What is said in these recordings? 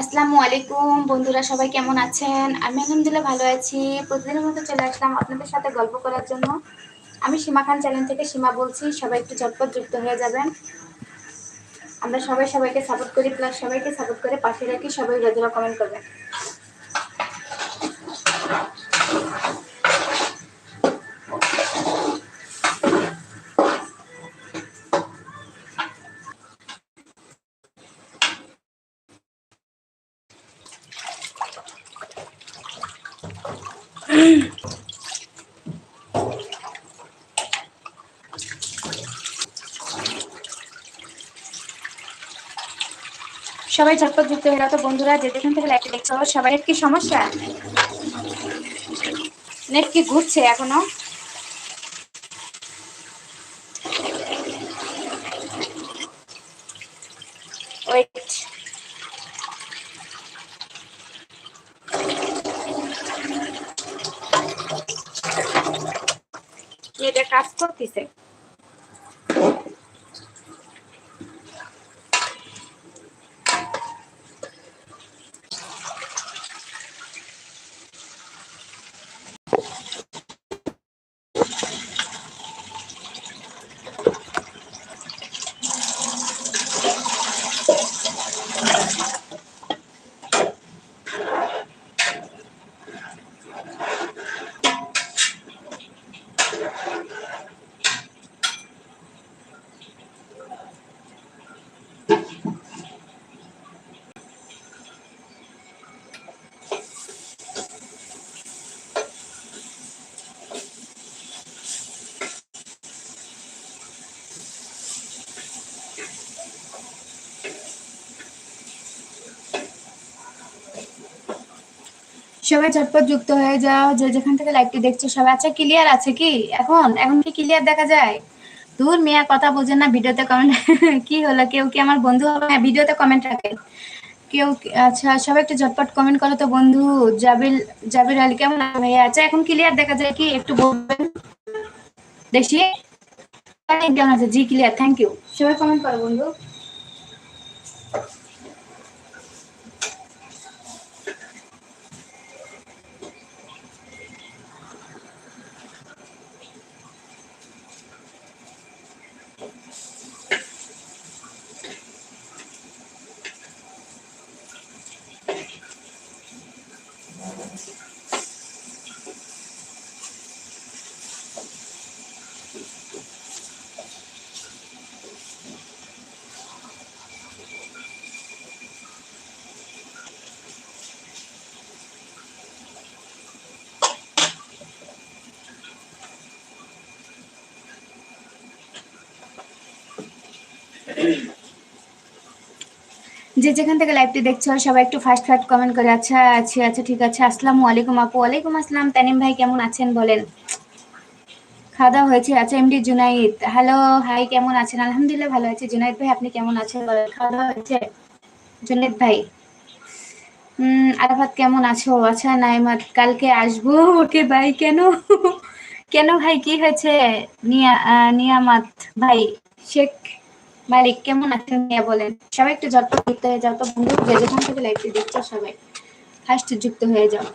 আসসালামু আলাইকুম, বন্ধুরা সবাই কেমন আছেন? আমি আলহামদুলিল্লাহ ভালো আছি। প্রতিদিনের মতো চলে আসলাম আপনাদের সাথে গল্প করার জন্য। আমি সীমা খান চ্যানেল থেকে সীমা বলছি, সবাই একটু ঝটপট যুক্ত হয়ে যাবেন। আমরা সবাই সবাইকে সাপোর্ট করি প্লাস সবাইকে সাপোর্ট করে পাশে রাখি সবাই রোজরা কমেন্ট করবেন। সবাই ঝটপট যুক্ত হয়ে তো বন্ধুরা, যে যেখান থেকে লাইভটি দেখছ সবাই কি সমস্যা? নেট কি ঘুরছে এখনও? কাজ করতেছে সবাই ঝটপট যুক্ত হয়ে যাও, যে যেখান থেকে লাইভটি দেখছ, সবাই আচ্ছা ক্লিয়ার আছে কি? এখন এখন কি ক্লিয়ার দেখা যায়? দূর মিয়া কথা বোঝেন না, ভিডিওতে কমেন্ট কি হলো? কেউ কি আমার বন্ধু হবে? হ্যাঁ ভিডিওতে কমেন্ট রাখে। কেউ আচ্ছা সবাই একটু ঝটপট কমেন্ট করো তো বন্ধু। জাবিল জাবির আলী কেমন ভাইয়া আচ্ছা এখন ক্লিয়ার দেখা যায় কি? একটু বলবেন? দেখি। কেমন আছে? জি ক্লিয়ার থ্যাংক ইউ সবাই কমেন্ট করো বন্ধু। যে যেখান থেকে লাইভটি দেখছ, সবাই একটু ফার্স্ট ফার্স্ট কমেন্ট করে আচ্ছা আচ্ছা আচ্ছা ঠিক আছে, আসসালামু আলাইকুম আপু, ওয়ালাইকুম আসসালাম, তানিম ভাই কেমন আছেন? বলেন। খাওয়া দাওয়া হয়েছে? আচ্ছা এমডি জুনাইদ। হ্যালো হাই কেমন আছেন? আলহামদুলিল্লাহ ভালো আছে। জুনাইদ ভাই, আপনি কেমন আছেন? বলেন খাওয়া দাওয়া হয়েছে? জুনাইদ ভাই। হুম আরাফাত কেমন আছো? আচ্ছা নাইমাত, কালকে আসব ওকে, ভাই, কেন? কেন ভাই, কি হয়েছে? নিয়া নিয়ামাত ভাই, শেখ মালিক, কেমন আছেন মিয়া বলেন? সবাই একটু ঝটপট যুক্ত হয়ে যাও, তো বন্ধু, যে যেখান থেকে লাইভটি দেখছ সবাই ফার্স্ট যুক্ত হয়ে যাও।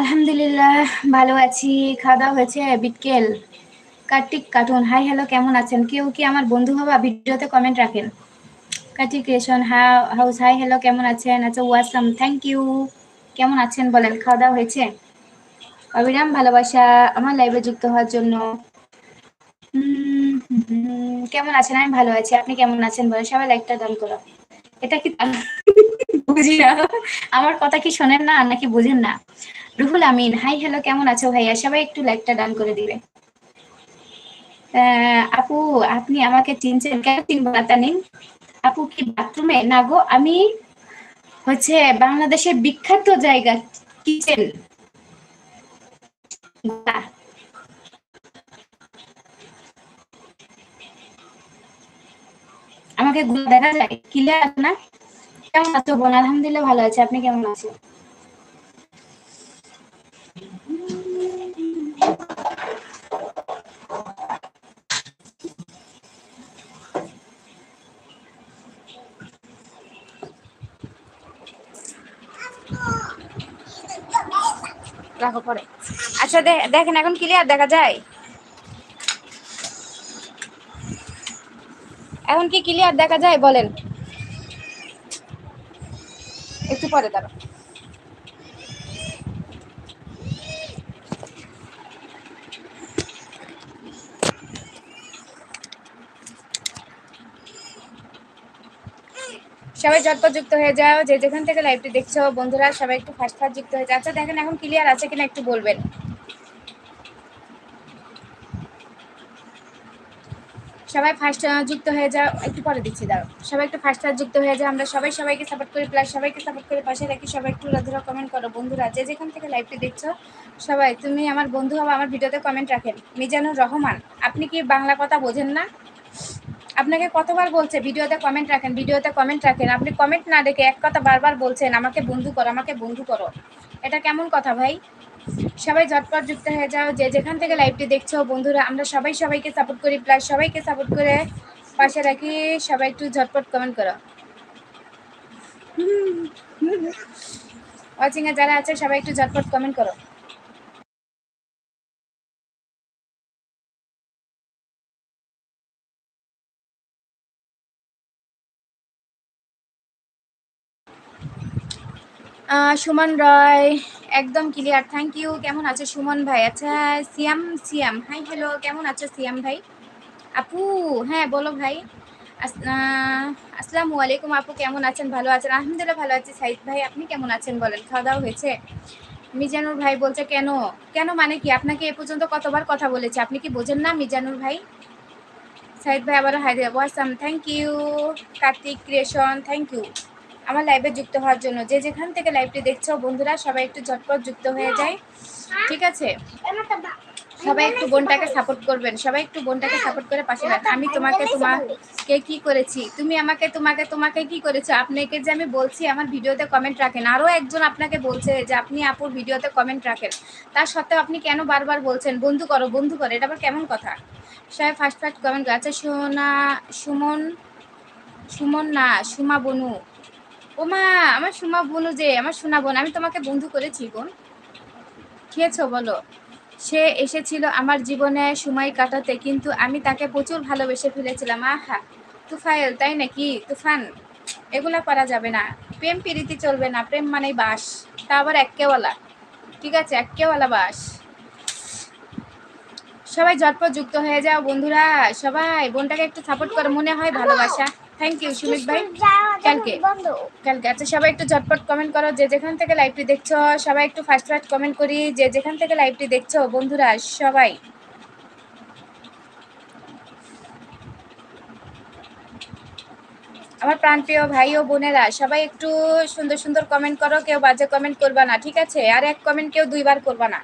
আলহামদুলিল্লাহ, ভালো আছি। খাওয়া দাওয়া হয়েছে? Bitkel Kartik cartoon. Hi hello কেমন আছেন? কেউ কি আমার বন্ধু হবা ভিডিওতে কমেন্ট রাখেন? Kartik creation house hi hello কেমন আছেন? আচ্ছা ওয়াসাম থ্যাংক ইউ কেমন আছেন বলেন? খাওয়া দাওয়া হয়েছে? অবিরাম ভালোবাসা আমার লাইভে যুক্ত হওয়ার জন্য। কেমন আছেন? আমি ভালো আছি। আপনি কেমন আছেন বলেন? সবাই লাইকটা দান করো। এটা কি বুঝি না আমার কথা কি শোনেন না নাকি বুঝেন না? রুহুল আমিন, হাই হ্যালো কেমন আছো ভাইয়া? সবাই একটু লাইকটা ডান করে দিবে। আপু, আপনি আমাকে চিনছেন? কেন চিনবো না আপু কি বাথরুমে না গো, আমি হচ্ছে বাংলাদেশের বিখ্যাত জায়গা কিচেন। আমাকে দেখা যায় ক্লিয়ার না? কেমন আছো বোন? আলহামদুলিল্লাহ ভালো আছে, আপনি কেমন আছেন? রাখো পরে। আচ্ছা দেখেন, এখন ক্লিয়ার দেখা যায়? এখন কি ক্লিয়ার দেখা যায়? বলেন। একটু পরে দাঁড়ো সবাই ঝটপট যুক্ত হয়ে যাও। যে যেখান থেকে লাইভটি দেখছ, বন্ধুরা, সবাই একটু ফার্স্ট ফাস্ট যুক্ত হয়ে যাও। আচ্ছা দেখেন, এখন ক্লিয়ার আছে কিনা একটু বলবেন। সবাই ফার্স্ট যুক্ত হয়ে যাও। একটু পরে দিচ্ছি দাও সবাই একটু ফার্স্ট যুক্ত হয়ে যাও। আমরা সবাই সবাইকে সাপোর্ট করি প্লাস সবাইকে সাপোর্ট করে পাশে রাখি। সবাই একটু রাধুরা কমেন্ট করো, বন্ধুরা। যে যেখান থেকে লাইভটি দেখছ, সবাই, তুমি আমার বন্ধু হবা আমার ভিডিওতে কমেন্ট রাখেন। মিজানুর রহমান, আপনি কি বাংলা কথা বোঝেন না? আপনাকে কতবার বলছে ভিডিওতে কমেন্ট রাখেন ভিডিওতে কমেন্ট রাখেন। আপনি কমেন্ট না দেখে এক কথা বারবার বলছেন আমাকে বন্ধু করো আমাকে বন্ধু করো। এটা কেমন কথা ভাই? সবাই ঝটপট যুক্ত হয়ে যাও যে যেখান থেকে লাইভটি দেখছ বন্ধুরা আমরা সবাই সবাইকে সাপোর্ট করি প্লাস সবাইকে সাপোর্ট করে পাশে রাখি সবাই একটু ঝটপট কমেন্ট করো। ওয়াচিং এ যারা আছে সবাই একটু ঝটপট কমেন্ট করো। সুমন রয়, একদম ক্লিয়ার থ্যাংক ইউ কেমন আছে সুমন ভাই? আচ্ছা সিয়াম সিয়াম। হাই হ্যালো কেমন আছো সিয়াম ভাই? আপু হ্যাঁ বলো ভাই। আসসালামু আলাইকুম আপু, কেমন আছেন? ভালো আছেন? আলহামদুলিল্লাহ ভালো আছি। সাইদ ভাই, আপনি কেমন আছেন বলেন? খাওয়া দাওয়া হয়েছে? মিজানুর ভাই বলছে, কেন? কেন মানে কি? আপনাকে এ পর্যন্ত কতবার কথা বলেছে? আপনি কি বোঝেন না মিজানুর ভাই? সাইদ ভাই আবার হাই দেবো thank you Kartik creation thank you আমার লাইভে যুক্ত হওয়ার জন্য। যে যেখান থেকে লাইভটি দেখছ, বন্ধুরা, সবাই একটু ঝটপট যুক্ত হয়ে যায় ঠিক আছে? সবাই একটু বোনটাকে সাপোর্ট করবেন। সবাই একটু বোনটাকে সাপোর্ট করে পাশে রাখেন আমি তোমাকে তোমাকে কি করেছি? তুমি আমাকে, তোমাকে তোমাকে কি করেছ? আপনাকে যে আমি বলছি, আমার ভিডিওতে কমেন্ট রাখেন। আরও একজন আপনাকে বলছে যে, আপনি আপুর ভিডিওতে কমেন্ট রাখেন। তার সত্ত্বেও আপনি কেন বারবার বলছেন? বন্ধু করো বন্ধু করো, এটা আবার কেমন কথা? সবাই ফার্স্ট ফার্স্ট কমেন্ট আচ্ছা সোনা, সুমন সুমন না, সুমা বনু। ও মা আমার সুমা বনু যে, আমার সোনা বোন, আমি তোমাকে বন্ধু করেছি বোন খেয়েছো বলো? সে এসেছিল আমার জীবনে সময় কাটাতে, কিন্তু আমি তাকে প্রচুর ভালোবেসে ফেলেছিলাম। আহা তুফাইল তাই নাকি? তুফান, এগুলা পারা যাবে না। প্রেম প্রীতি চলবে না, প্রেম মানেই বাস। তা আবার এককেওয়ালা। ঠিক আছে, এককেওয়ালা বাস। সবাই ঝটপট যুক্ত হয়ে যাও বন্ধুরা। সবাই, বোনটাকে একটু সাপোর্ট করে, মনে হয় ভালোবাসা। থ্যাংক ইউ সুমিত ভাই কালকে কালকে। আচ্ছা সবাই একটু ঝটপট কমেন্ট করো যে যেখান থেকে লাইভটি দেখছ সবাই একটু ফার্স্ট ফার্স্ট কমেন্ট করি যে যেখান থেকে লাইভটি দেখছ বন্ধুরা সবাই। আমার প্রাণপ্রিয় ভাই ও বোনেরা সবাই একটু সুন্দর সুন্দর কমেন্ট করো কেউ বাজে কমেন্ট করবা না ঠিক আছে? আর এক কমেন্ট কেউ দুইবার করবা না।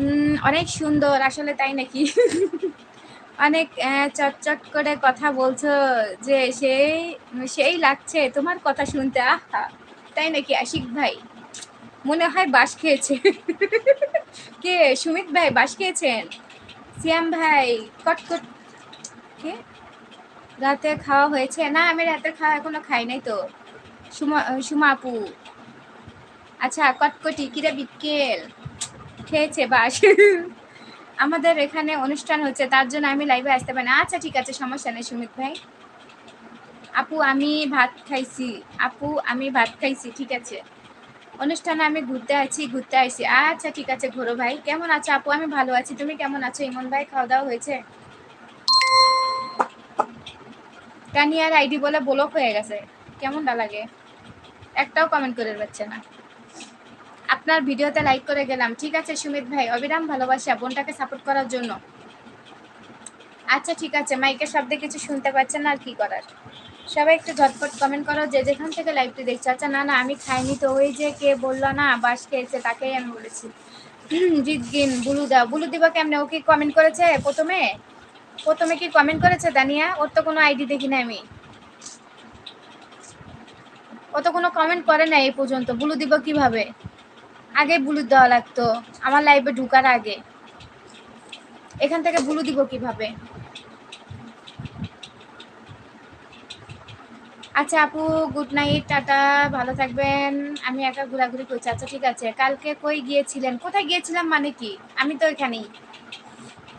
উম, অনেক সুন্দর আসলে তাই নাকি? অনেক চটচট করে কথা বলছো যে সেই সেই লাগছে তোমার কথা শুনতে, আহা, তাই নাকি আশিক ভাই? মনে হয় বাস খেয়েছে। কে, সুমিত ভাই বাস খেয়েছেন? সিয়াম ভাই কটকট কে? রাতে খাওয়া হয়েছে। না, আমি রাতে খাওয়া এখনও খাই নাই তো। সুমা সুমা আপু। আচ্ছা কটকটি, কিরে বিকেল? খেয়েছে বাস আমাদের এখানে অনুষ্ঠান হচ্ছে, তার জন্য আমি লাইভে আসতে পারি না। আচ্ছা ঠিক আছে, সমস্যা নেই, সুমিত ভাই। আপু, আমি ভাত খাইছি। আপু, আমি ভাত খাইছি, ঠিক আছে। অনুষ্ঠানে আমি ঘুরতে আছি, ঘুরতে আইছি। আচ্ছা ঠিক আছে, ঘোরো ভাই। কেমন আছো আপু? আমি ভালো আছি। তুমি কেমন আছো? ইমন ভাই, খাওয়া দাওয়া হয়েছে? কানিয়ার আইডি বলে ব্লক হয়ে গেছে। কেমনটা লাগে? একটাও কমেন্ট করে পাচ্ছে না। আপনার ভিডিওতে লাইক করে গেলাম। ঠিক আছে, সুমিত ভাই, অবিরাম ভালোবাসা, বোনটাকে সাপোর্ট করার জন্য। আচ্ছা ঠিক আছে, মাইকের শব্দে কিছু শুনতে পাচ্ছেন না আর কি করার? সবাই একটু ঝটপট কমেন্ট করো, যে যেখান থেকে লাইভটি দেখছ। আচ্ছা না না, আমি খাইনি তো, ওই যে কে বলল না বাস খেয়েছে তাকেই আমি বলেছি। জিতগিন বুলু দাও বুলু দিবা কেমনে, ও কি কমেন্ট করেছে প্রথমে? প্রথমে কি কমেন্ট করেছে, দানিয়া? ওর তো কোনো আইডি দেখি না আমি। ও তো কোনো কমেন্ট করে না এই পর্যন্ত বুলু দিব কীভাবে? আগে বুলু দেওয়া লাগতো। আমার লাইফে ঢুকার আগে। এখান থেকে বুলু দিব কীভাবে? আচ্ছা আপু গুড নাইট টাটা, ভালো থাকবেন। আমি একা ঘোরাঘুরি করছি। আচ্ছা ঠিক আছে। কালকে কই গিয়েছিলেন? কোথায় গিয়েছিলাম মানে কি? আমি তো এখানেই।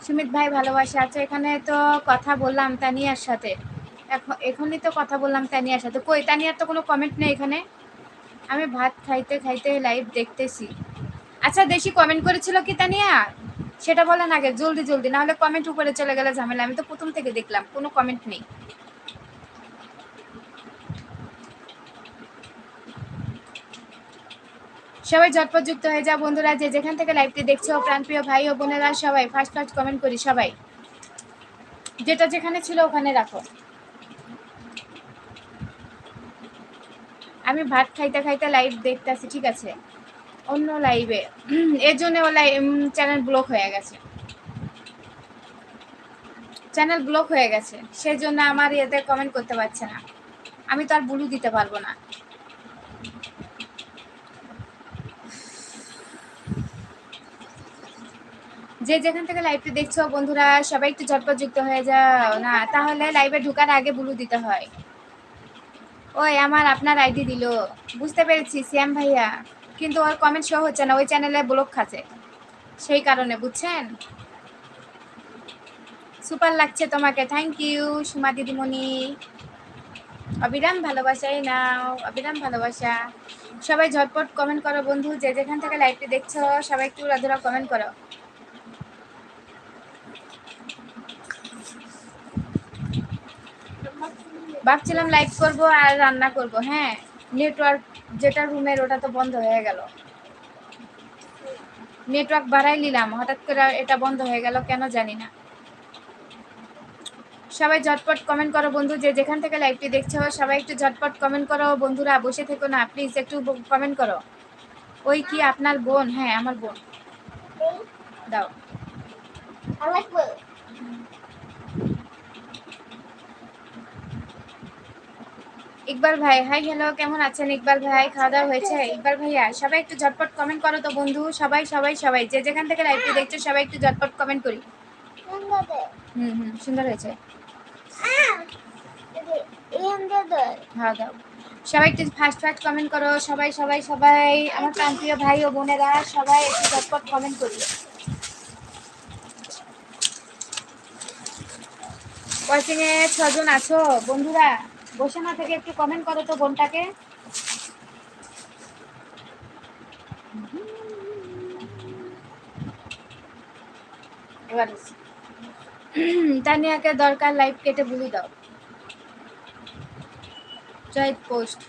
সুমিত ভাই ভালোবাসা। আচ্ছা এখানে তো কথা বললাম তানিয়ার সাথে। এখন, এখনই তো কথা বললাম তানিয়ার সাথে। কই, তানিয়ার তো কোনো কমেন্ট নেই এখানে? আমি ভাত খাইতে খাইতে লাইভ দেখতেছি। আচ্ছা দেশি কমেন্ট করেছিল কি তানিয়া? সেটা বলেন আগে, জলদি জলদি, না হলে কমেন্ট উপরে চলে গেলে ঝামেলা। আমি তো প্রথম থেকে দেখলাম, কোনো কমেন্ট নেই। সবাই ঝটপট যুক্ত হয়ে যা বন্ধুরা, যে যেখান থেকে লাইভটি দেখছ, প্রাণপ্রিয় ভাই ও বোনেরা, সবাই ফার্স্ট ফার্স্ট কমেন্ট করি, সবাই। যেটা যেখানে ছিল ওখানে রাখো। আমি ভাত খাইতে খাইতে লাইভ দেখতেছি, ঠিক আছে? অন্য লাইভে এর জন্য ও চ্যানেল ব্লক হয়ে গেছে। চ্যানেল ব্লক হয়ে গেছে। সেই জন্য আমার ইয়েতে কমেন্ট করতে পারছে না। আমি তো আর বুলু দিতে পারব না। যে যেখান থেকে লাইভটি দেখছ, বন্ধুরা, সবাই একটু ঝটপট যুক্ত হয়ে যাও। না, তাহলে লাইভে ঢুকার আগে বুলু দিতে হয়। ওই আমার আপনার আইডি দিল। বুঝতে পেরেছি, শ্যাম ভাইয়া। কিন্তু ওর কমেন্ট শো হচ্ছে না, ওই চ্যানেলে ব্লক খাচ্ছে। সেই কারণে, বুঝছেন? সুপার লাগছে তোমাকে থ্যাংক ইউ সুমা দিদিমণি। অবিরাম ভালোবাসাই নাও, অবিরাম ভালোবাসা। সবাই ঝটপট কমেন্ট করো বন্ধু, যে যেখান থেকে লাইভটি দেখছ, সবাই একটু রাধুরা কমেন্ট করো। ভাবছিলাম লাইভ করব আর রান্না করব হ্যাঁ নেটওয়ার্ক যেটা রুমের ওটা তো বন্ধ হয়ে গেল। নেটওয়ার্ক বাড়াই নিলাম, হঠাৎ করে এটা বন্ধ হয়ে গেল, কেন জানি না। সবাই ঝটপট কমেন্ট করো বন্ধু, যে যেখান থেকে লাইভটি দেখছ, সবাই একটু ঝটপট কমেন্ট করো। বন্ধুরা, বসে থেকো না প্লিজ একটু কমেন্ট করো। ওই কি আপনার বোন? হ্যাঁ আমার বোন। দাও। ইকবাল ভাই হাই হ্যালো কেমন আছেন ইকবাল ভাই? খাওয়া দাওয়া হয়েছে? ইকবাল ভাইয়া সবাই একটু ঝটপট কমেন্ট করো তো বন্ধু। সবাই সবাই সবাই যে যেখান থেকে লাইভটি দেখছ সবাই একটু ঝটপট কমেন্ট করি। হুম হুম সুন্দর হয়েছে। হ্যাঁ দাও। সবাই একটু ফার্স্ট ফার্স্ট কমেন্ট করো। সবাই সবাই সবাই আমার প্রান্তীয় ভাই ও বোনেরা সবাই একটু ঝটপট কমেন্ট করি। ওয়াচিং ছজন আছো বন্ধুরা? বসে না থেকে একটু কমেন্ট করো তো বোনটাকে। তানিয়াকে দরকার লাইভ কেটে বলি দাও। জয় পোস্ট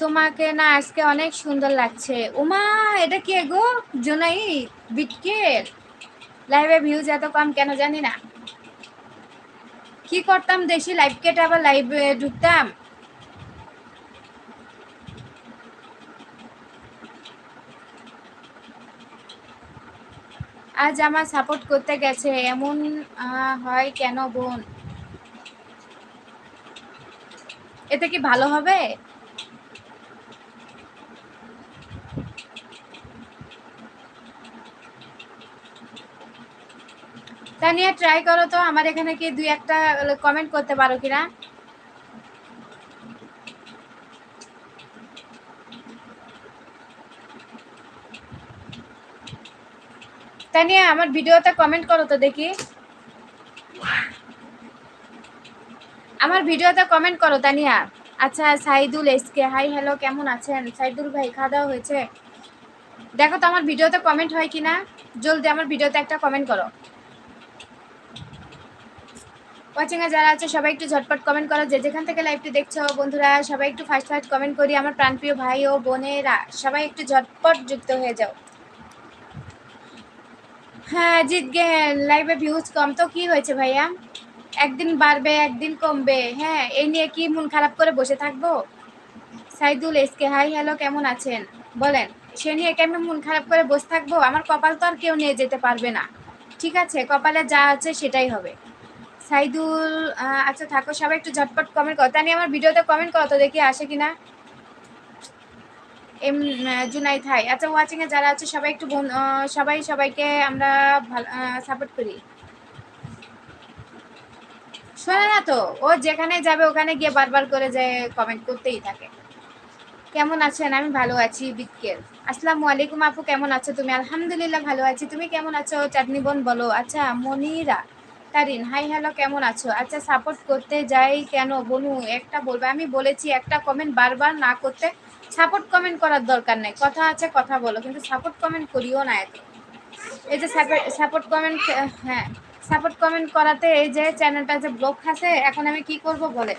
তোমাকে না আজকে অনেক সুন্দর লাগছে। উমা, এটা কি গো? জোনাই বিটকের লাইভে ভিউজ এত কম কেন জানি না। কি করতাম দেশি লাইভ কেটে আবার লাইভে ঢুকতাম? আজ আমার সাপোর্ট করতে গেছে, এমন হয় কেন বোন? এতে কি ভালো হবে? তানিয়া ট্রাই করো তো, আমার এখানে কি দুই একটা কমেন্ট করতে পারো কিনা? তানিয়া, আমার ভিডিওতে কমেন্ট করো তো দেখি। আমার ভিডিওতে কমেন্ট করো, তানিয়া। আচ্ছা সাইদুল এসকে হাই হ্যালো কেমন আছেন? সাইদুল ভাই, খাওয়া দাওয়া হয়েছে? দেখো তো, আমার ভিডিওতে কমেন্ট হয় কিনা? জলদি আমার ভিডিওতে একটা কমেন্ট করো। ওয়াচিং এ যারা আছে, সবাই একটু ঝটপট কমেন্ট করো। যে যেখান থেকে লাইভটি দেখছ, বন্ধুরা, সবাই একটু ফার্স্ট ফার্স্ট কমেন্ট করি আমার প্রাণপ্রিয় ভাই ও বোনেরা, সবাই একটু ঝটপট যুক্ত হয়ে যাও। হ্যাঁ জিত গে লাইভে ভিউজ কম। তো কি হয়েছে ভাইয়া? একদিন বাড়বে, একদিন কমবে। হ্যাঁ এই নিয়ে কি মন খারাপ করে বসে থাকব? সাইদুল এসকে হাই হ্যালো কেমন আছেন? বলেন, সে নিয়ে কেমন মন খারাপ করে বসে থাকব? আমার কপাল তো আর কেউ নিয়ে যেতে পারবে না। ঠিক আছে, কপালে যা আছে সেটাই হবে। সাইদুল আচ্ছা থাকো, সবাই একটু ঝটপট কমেন্ট করো। তা নিয়ে আমার ভিডিওতে কমেন্ট করো, তো দেখি আসে কিনা। এম জুনাই থাই আচ্ছা ওয়াচিং এ যারা আছে, সবাই একটু সবাই সবাইকে আমরা সাপোর্ট করি। শোনে না তো, ও যেখানে যাবে, ওখানে গিয়ে বারবার করে যে কমেন্ট করতেই থাকে। কেমন আছেন? আমি ভালো আছি, বিকেল। আসসালামু আলাইকুম আপু, কেমন আছো তুমি? আলহামদুলিল্লাহ ভালো আছি। তুমি কেমন আছো? চাটনি বোন বলো। আচ্ছা মনিরা। তারিন হাই হ্যালো কেমন আছো? আচ্ছা সাপোর্ট করতে যাই কেন? বনু, একটা বলবে, আমি বলেছি একটা কমেন্ট বারবার না করতে। সাপোর্ট কমেন্ট করার দরকার নেই। কথা আছে, কথা বলো, কিন্তু সাপোর্ট কমেন্ট করিও না এত। এই যে সাপোর্ট কমেন্ট হ্যাঁ সাপোর্ট কমেন্ট করাতে এই যে চ্যানেলটা যে ব্লক খাসে এখন আমি কি করব বলে?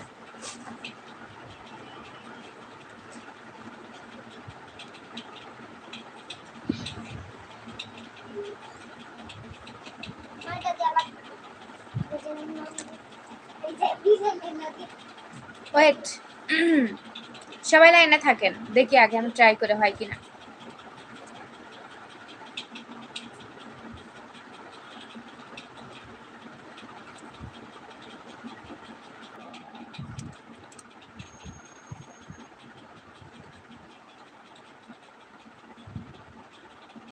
ওয়েট সবাই লাইনে থাকেন দেখি আগে আমি ট্রাই করে হয় কিনা।